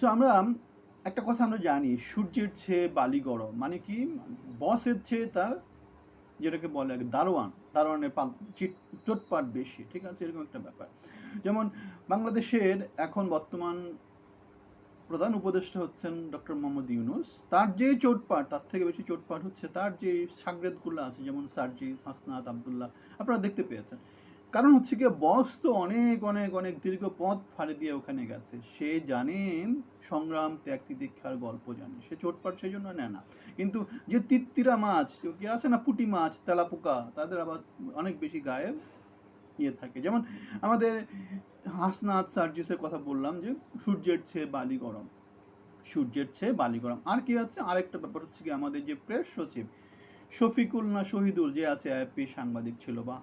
So আমরা, একটা কথা আমরা জানি, সূর্যের চেয়ে বালি গরম। মানে কি? বসের চেয়ে তার, যেটাকে বলে দারোয়ান। দারোয়ানের পাল, চিট, চোটপাট বেশি, ঠিক আছে? এরকম একটা ব্যাপার। যেমন বাংলাদেশের এখন বর্তমান প্রধান উপদেষ্টা হচ্ছেন ডক্টর মোহাম্মদ ইউনুস। তার যে চোটপাট, তার থেকে বেশি চোটপাট হচ্ছে তার যে সাগরেদগুলো আছে, যেমন সার্জিস হাসনাত আবদুল্লাহ, আপনারা দেখতে পেয়েছেন। কারণ হচ্ছে কি বস তো অনেক অনেক অনেক দীর্ঘ পথ ফাড়ি দিয়ে ওখানে গেছে। সে জানে সংগ্রাম, ত্যাগ, তিতিক্ষার গল্প জানে। সে চোটপাট সেই জন্য নেয় না। কিন্তু যে তিত্তিরা মাছ, কি আছে না, পুঁটি মাছ, তেলাপোকা, তাদের আবার অনেক বেশি গায়ে ইয়ে থাকে। যেমন আমাদের হাসনাত সার্জিসের কথা বললাম যে, সূর্যের চেয়ে বালি গরম। সূর্যের চেয়ে বালি গরম। আর কি আছে? আরেকটা ব্যাপার হচ্ছে কি আমাদের যে প্রেস সচিব শফিকুল না শহীদুল যে আছে আইপি সাংবাদিক ছিল বা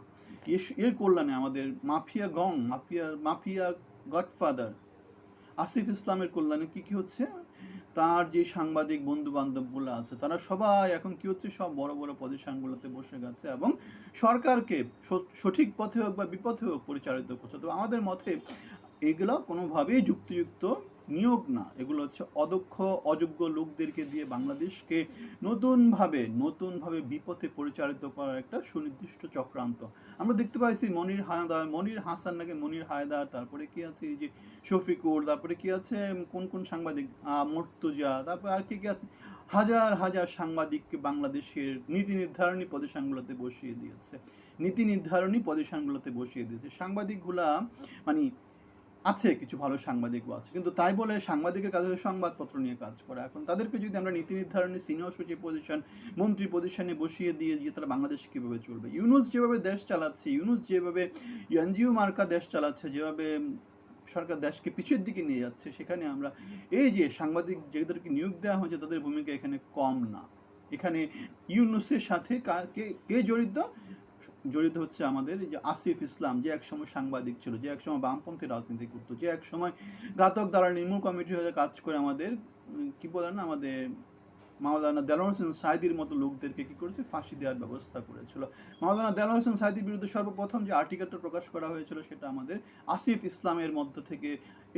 এর- কল্যাণে আমাদের মাফিয়া গং, মাফিয়া মাফিয়া গডফাদার আসিফ ইসলামের কল্যাণে কি কি হচ্ছে? তার যে সাংবাদিক বন্ধু বান্ধবগুলো আছে, তারা সবাই এখন কি হচ্ছে? সব বড় বড় প্রতিষ্ঠানগুলোতে বসে গেছে এবং সরকারকে সঠিক পথে হোক বা বিপথে হোক পরিচালিত করছে। তো আমাদের মতে এগুলো কোনোভাবেই যুক্তিযুক্ত নিয়োগ না, এগুলো হচ্ছে অদক্ষ, অযোগ্য লোকদেরকে দিয়ে বাংলাদেশকে নতুনভাবে নতুনভাবে বিপথে পরিচালিত করার একটা সুনির্দিষ্ট চক্রান্ত। আমরা দেখতে পাইছি মনির হায়দার, মনির হাসান নাকি মনির হায়দার, তারপরে কি আছে এই যে শফিকুর, তারপরে কি আছে কোন কোন সাংবাদিক? মর্তুজা, তারপরে আর কি কি আছে? হাজার হাজার সাংবাদিককে বাংলাদেশের নীতি নির্ধারণী প্রতিষ্ঠানগুলোতে বসিয়ে দিয়েছে। নীতি নির্ধারণী প্রতিষ্ঠানগুলোতে বসিয়ে দিয়েছে। সাংবাদিকগুলা মানে আছে, কিছু ভালো সাংবাদিকও আছে। কিন্তু তাই বলে সাংবাদিকের কাছে সংবাদপত্র নিয়ে কাজ করা। এখন তাদেরকে যদি আমরা নীতি নির্ধারণী সিনিয়র সচিব পজিশন মন্ত্রী পজিশনে বসিয়ে দিয়ে যে তারা বাংলাদেশ কীভাবে চলবে। ইউনুস যেভাবে দেশ চালাচ্ছে, ইউনুস যেভাবে এনজিও মার্কা দেশ চালাচ্ছে, যেভাবে সরকার দেশকে পিছের দিকে নিয়ে যাচ্ছে, সেখানে আমরা এই যে সাংবাদিক যাদেরকে নিয়োগ দেওয়া হয়েছে, তাদের ভূমিকা এখানে কম না। এখানে ইউনুসের সাথে কে কে জড়িত? জড়িত হচ্ছে আমাদের যে আসিফ ইসলাম, যে একসময় সাংবাদিক ছিল, যে একসময় বামপন্থী রাজনীতি করতো যে একসময় ঘাতক দ্বারা নির্মূল কমিটি হয়ে কাজ করে আমাদের কি বলেন আমাদের মাওলানা দেলোয়ার হোসেন সাইদির মতো লোকদেরকে কি করেছে? ফাঁসি দেওয়ার ব্যবস্থা করেছিল। মাওলানা দেলোয়ার হোসেন সাইদির বিরুদ্ধে সর্বপ্রথম যে আর্টিকেলটা প্রকাশ করা হয়েছিল সেটা আমাদের আসিফ ইসলামের মধ্য থেকে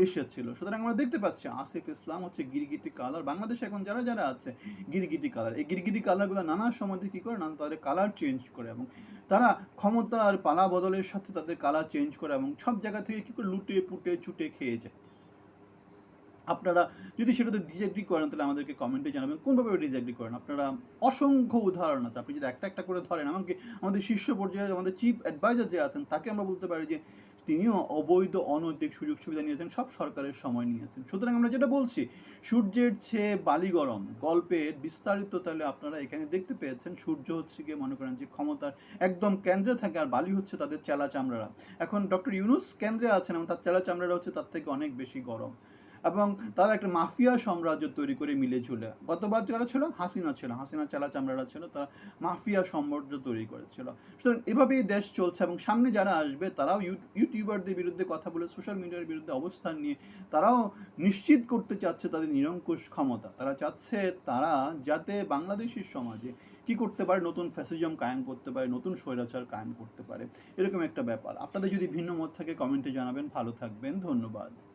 এসেছিল। সুতরাং আমরা দেখতে পাচ্ছি আসিফ ইসলাম হচ্ছে গিরগিটি কালার। বাংলাদেশে এখন যারা যারা আছে, গিরগিটি কালার। এই গিরগিটি কালারগুলো নানা সময় কী করে? না তাদের কালার চেঞ্জ করে এবং তারা ক্ষমতার পালা বদলের সাথে তাদের কালার চেঞ্জ করে এবং সব জায়গা থেকে কী করে লুটে পুটে ছুটে খেয়ে যায়। আপনারা যদি সেটাতে ডিসএগ্রি করেন, তাহলে আমাদেরকে কমেন্টে জানাবেন। কোনভাবে ডিসএগ্রি করেন? আপনারা অসংখ্য উদাহরণ আছে। আপনি যদি একটা একটা করে ধরেন এমনকি আমাদের শীর্ষ পর্যায়ে আমাদের চিফ অ্যাডভাইজার যে আছেন, তাকে আমরা বলতে পারি যে, তিনিও অবৈধ, অনৈতিক সুযোগ সুবিধা নিয়েছেন, সব সরকারের সময় নিয়েছেন। সুতরাং আমরা যেটা বলছি, সূর্যের চেয়ে বালি গরম গল্পের বিস্তারিত তাহলে আপনারা এখানে দেখতে পেয়েছেন। সূর্য হচ্ছে গিয়ে মনে করেন যে ক্ষমতার একদম কেন্দ্রে থাকে আর বালি হচ্ছে তাদের চেলা চামড়ারা। এখন ডক্টর ইউনুস কেন্দ্রে আছেন এবং তার চেলা চামড়ারা হচ্ছে তার থেকে অনেক বেশি গরম। এবং তারা একটা মাফিয়া সাম্রাজ্য তৈরি করে মিলে ঝুলে গতবার যারা ছিল, হাসিনা ছিল, হাসিনা চালা চামড়ারা ছিল, তারা মাফিয়া সাম্রাজ্য তৈরি করেছিল। সুতরাং এভাবেই দেশ চলছে এবং সামনে যারা আসবে, তারাও ইউ- ইউটিউবারদের বিরুদ্ধে কথা বলে, সোশ্যাল মিডিয়ার বিরুদ্ধে অবস্থান নিয়ে তারাও নিশ্চিত করতে চাচ্ছে তাদের নিরঙ্কুশ ক্ষমতা। তারা চাচ্ছে তারা যাতে বাংলাদেশের সমাজে কি করতে পারে, নতুন ফ্যাসিজম কায়েম করতে পারে, নতুন স্বৈরাচার কায়েম করতে পারে, এরকম একটা ব্যাপার। আপনাদের যদি ভিন্ন মত থাকে, কমেন্টে জানাবেন। ভালো থাকবেন। ধন্যবাদ।